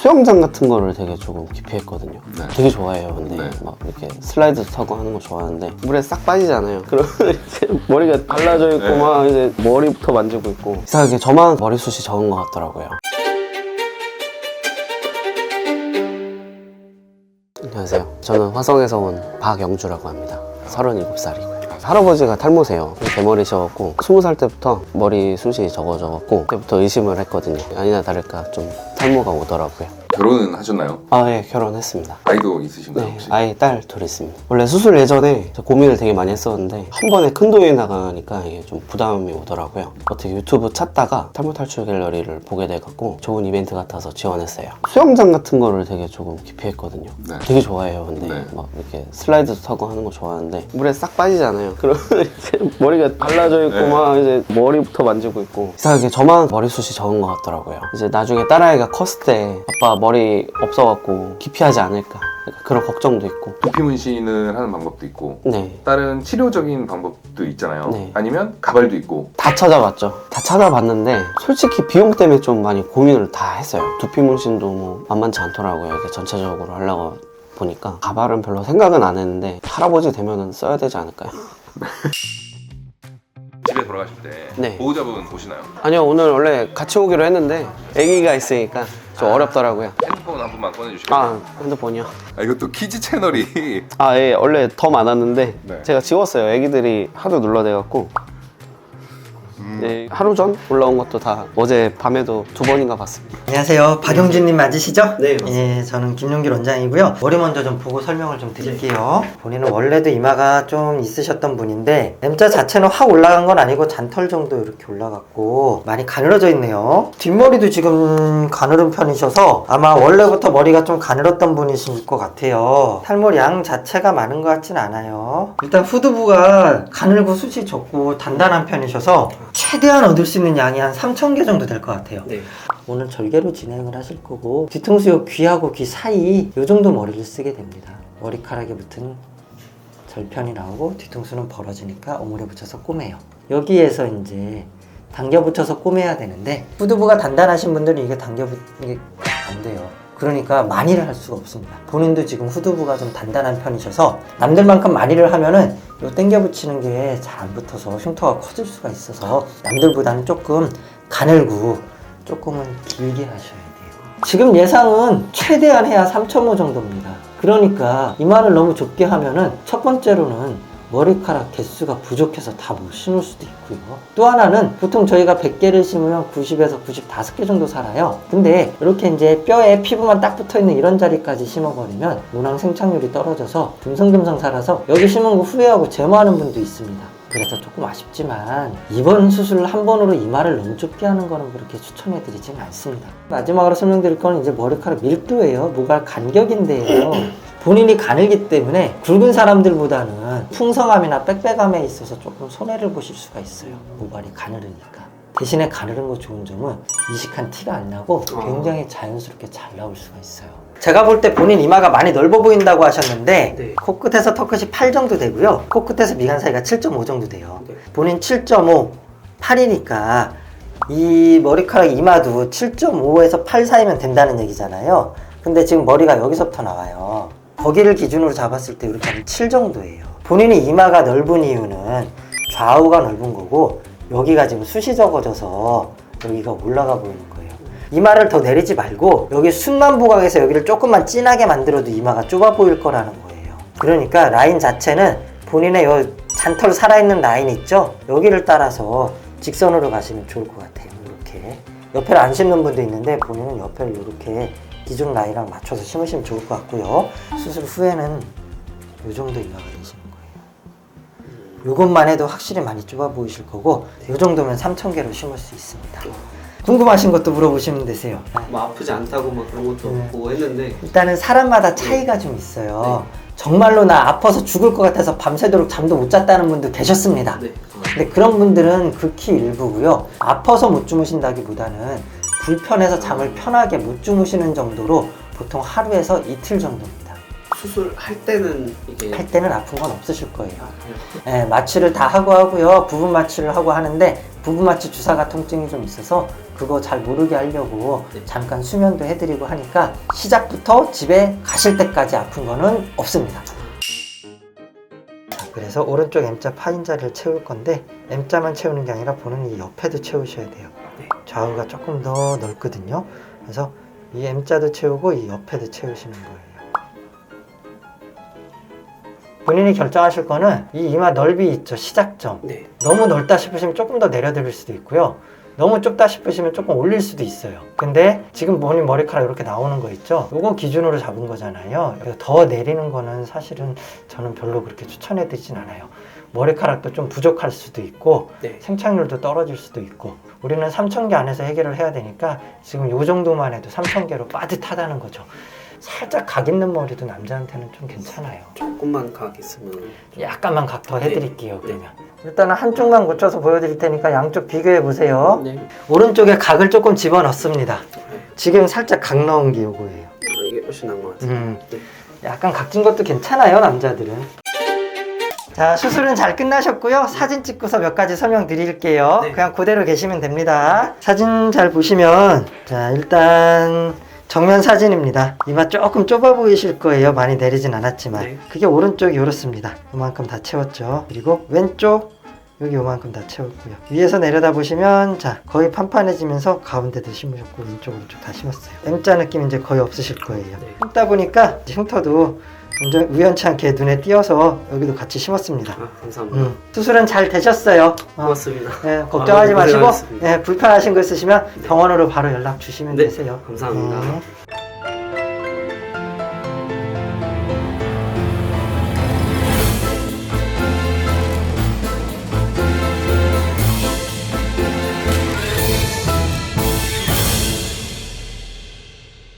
수영장 같은 거를 되게 조금 기피했거든요. 네. 되게 좋아해요. 근데 네. 막 이렇게 슬라이드 타고 하는 거 좋아하는데 물에 싹 빠지잖아요. 그러면 이제 머리가 갈라져 있고 네. 막 이제 머리부터 만지고 있고 이상하게 저만 머리숱이 적은 것 같더라고요. 안녕하세요. 저는 화성에서 온 박영주라고 합니다. 37살이고요. 할아버지가 탈모세요. 대머리셔갖고 20살 때부터 머리 숱이 적어져갖고 그때부터 의심을 했거든요. 아니나 다를까 좀 탈모가 오더라고요. 결혼은 하셨나요? 아, 예, 결혼했습니다. 아이도 있으신가요 네, 혹시? 아이 딸 둘 있습니다. 원래 수술 예전에 저 고민을 되게 많이 했었는데 한 번에 큰 돈이 나가니까 이게 좀 부담이 오더라고요. 어떻게 유튜브 찾다가 탈모 탈출 갤러리를 보게 돼갖고 좋은 이벤트 같아서 지원했어요. 수영장 같은 거를 되게 조금 기피했거든요. 네. 되게 좋아해요. 근데 네. 막 이렇게 슬라이드 타고 하는 거 좋아하는데 물에 싹 빠지잖아요. 그러면 이제 머리가 갈라져 있고 네. 막 이제 머리부터 만지고 있고 이상하게 저만 머리숱이 적은 것 같더라고요. 이제 나중에 딸아이가 컸을 때 아빠 머리 없어갖고 기피하지 않을까 약간 그런 걱정도 있고 두피 문신을 하는 방법도 있고 네. 다른 치료적인 방법도 있잖아요. 네. 아니면 가발도 있고 다 찾아봤죠. 다 찾아봤는데 솔직히 비용 때문에 좀 많이 고민을 다 했어요. 두피 문신도 뭐 만만치 않더라고요. 이렇게 전체적으로 하려고 보니까 가발은 별로 생각은 안 했는데 할아버지 되면은 써야 되지 않을까요? 집에 돌아가실 때 네. 보호자분 오시나요? 아니요 오늘 원래 같이 오기로 했는데 아기가 있으니까 좀 어렵더라고요. 핸드폰 한 번만 꺼내주시면 아 핸드폰이요? 아, 이것도 키즈 채널이 아 예 원래 더 많았는데 네. 제가 지웠어요. 아기들이 하도 눌러대갖고 음. 예, 하루 전 올라온 것도 다 어제 밤에도 두 번인가 봤습니다. 안녕하세요. 박용진님 맞으시죠? 네, 맞습니다. 예, 저는 김용길 원장이고요. 머리 먼저 좀 보고 설명을 좀 드릴게요. 본인은 원래도 이마가 좀 있으셨던 분인데 M자 자체는 확 올라간 건 아니고 잔털 정도 이렇게 올라갔고 많이 가늘어져 있네요. 뒷머리도 지금 가늘은 편이셔서 아마 원래부터 머리가 좀 가늘었던 분이실 것 같아요. 탈모 양 자체가 많은 것 같진 않아요. 일단 후두부가 가늘고 숱이 적고 단단한 편이셔서 최대한 얻을 수 있는 양이 한 3,000개 정도 될 것 같아요. 네. 오늘 절개로 진행을 하실 거고 뒤통수 요 귀하고 귀 사이 요 정도 머리를 쓰게 됩니다. 머리카락에 붙은 절편이 나오고 뒤통수는 벌어지니까 오물에 붙여서 꼬매요. 여기에서 이제 당겨 붙여서 꼬매야 되는데 후두부가 단단하신 분들은 이게 당겨 붙는 게안 돼요. 그러니까 많이를 할 수가 없습니다. 본인도 지금 후두부가 좀 단단한 편이셔서 남들만큼 많이를 하면은 요 당겨 붙이는 게 잘 안 붙어서 흉터가 커질 수가 있어서 남들보다는 조금 가늘고 조금은 길게 하셔야 돼요. 지금 예상은 최대한 해야 3.5 정도입니다. 그러니까 이마를 너무 좁게 하면은 첫 번째로는 머리카락 개수가 부족해서 다 못 심을 수도 있고요. 또 하나는 보통 저희가 100개를 심으면 90에서 95개 정도 살아요. 근데 이렇게 이제 뼈에 피부만 딱 붙어 있는 이런 자리까지 심어버리면 문항 생착률이 떨어져서 듬성듬성 살아서 여기 심은 거 후회하고 제모하는 분도 있습니다. 그래서 조금 아쉽지만 이번 수술을 한 번으로 이마를 너무 좁게 하는 거는 그렇게 추천해드리지는 않습니다. 마지막으로 설명드릴 건 이제 머리카락 밀도예요. 모발 간격인데요. 본인이 가늘기 때문에 굵은 사람들보다는 풍성함이나 빽빽함에 있어서 조금 손해를 보실 수가 있어요. 모발이 가늘으니까. 대신에 가늘은 거 좋은 점은 이식한 티가 안 나고 굉장히 자연스럽게 잘 나올 수가 있어요. 제가 볼 때 본인 이마가 많이 넓어 보인다고 하셨는데 네. 코끝에서 턱끝이 8 정도 되고요. 코끝에서 미간 사이가 7.5 정도 돼요. 네. 본인 7.5, 8이니까 이 머리카락 이마도 7.5에서 8 사이면 된다는 얘기잖아요. 근데 지금 머리가 여기서부터 나와요. 거기를 기준으로 잡았을 때 이렇게 하면 7 정도예요. 본인이 이마가 넓은 이유는 좌우가 넓은 거고 여기가 지금 숱이 적어져서 여기가 올라가 보이는 거예요. 이마를 더 내리지 말고 여기 순만 부각해서 여기를 조금만 진하게 만들어도 이마가 좁아 보일 거라는 거예요. 그러니까 라인 자체는 본인의 요 잔털 살아있는 라인 있죠? 여기를 따라서 직선으로 가시면 좋을 것 같아요. 이렇게 옆에를 안 심는 분도 있는데 본인은 옆에를 이렇게 기준 라인이랑 맞춰서 심으시면 좋을 것 같고요. 수술 후에는 이 정도 이마가 되시는 거예요. 이것만 해도 확실히 많이 좁아 보이실 거고 이 정도면 3,000개로 심을 수 있습니다. 궁금하신 것도 물어보시면 되세요. 뭐 아프지 않다고 막 그런 것도 네. 보고 했는데 일단은 사람마다 차이가 좀 있어요. 정말로 나 아파서 죽을 것 같아서 밤새도록 잠도 못 잤다는 분도 계셨습니다. 네. 근데 그런 분들은 극히 일부고요. 아파서 못 주무신다기보다는 불편해서 잠을 편하게 못 주무시는 정도로 보통 하루에서 이틀 정도입니다. 수술할 때는 이게 할 때는 아픈 건 없으실 거예요. 예, 마취를 다 하고 하고요. 부분 마취를 하고 하는데 부분 마취 주사가 통증이 좀 있어서 그거 잘 모르게 하려고 잠깐 수면도 해드리고 하니까 시작부터 집에 가실 때까지 아픈 거는 없습니다. 자, 그래서 오른쪽 M자 파인자를 채울 건데 M자만 채우는 게 아니라 보는 이 옆에도 채우셔야 돼요. 좌우가 조금 더 넓거든요. 그래서 이 M자도 채우고 이 옆에도 채우시는 거예요. 본인이 결정하실 거는 이 이마 넓이 있죠 시작점 네. 너무 넓다 싶으시면 조금 더 내려드릴 수도 있고요 너무 좁다 싶으시면 조금 올릴 수도 있어요 근데 지금 본인 머리카락 이렇게 나오는 거 있죠 요거 기준으로 잡은 거잖아요 더 내리는 거는 사실은 저는 별로 그렇게 추천해 드리진 않아요 머리카락도 좀 부족할 수도 있고 네. 생착률도 떨어질 수도 있고 우리는 3,000개 안에서 해결을 해야 되니까 지금 요 정도만 해도 3,000개로 빠듯하다는 거죠. 살짝 각 있는 머리도 남자한테는 좀 괜찮아요. 조금만 각 있으면 약간만 각 더 해드릴게요 네. 그러면. 일단은 한쪽만 고쳐서 보여드릴 테니까 양쪽 비교해 보세요. 네. 오른쪽에 각을 조금 집어 넣습니다. 지금 살짝 각 넣은 게 요거예요. 아, 이게 훨씬 나은 것 같아요. 음, 네. 약간 각진 것도 괜찮아요 남자들은 자 수술은 잘 끝나셨고요. 사진 찍고서 몇 가지 설명 드릴게요. 네. 그냥 그대로 계시면 됩니다. 사진 잘 보시면 자 일단 정면 사진입니다. 이마 조금 좁아 보이실 거예요. 많이 내리진 않았지만. 네. 그게 오른쪽이 이렇습니다. 이만큼 다 채웠죠. 그리고 왼쪽 여기 요만큼 다 채웠고요. 위에서 내려다 보시면 자 거의 판판해지면서 가운데도 심으셨고 왼쪽 오른쪽 다 심었어요. M자 느낌 이제 거의 없으실 거예요. 네. 심다 보니까 흉터도 완전 우연치 않게 눈에 띄어서 여기도 같이 심었습니다 아, 감사합니다. 음, 수술은 잘 되셨어요 어, 고맙습니다. 네, 걱정하지 아, 마시고 고생하셨습니다. 네, 불편하신 거 있으시면 병원으로 바로 연락 주시면 네, 되세요 감사합니다. 네.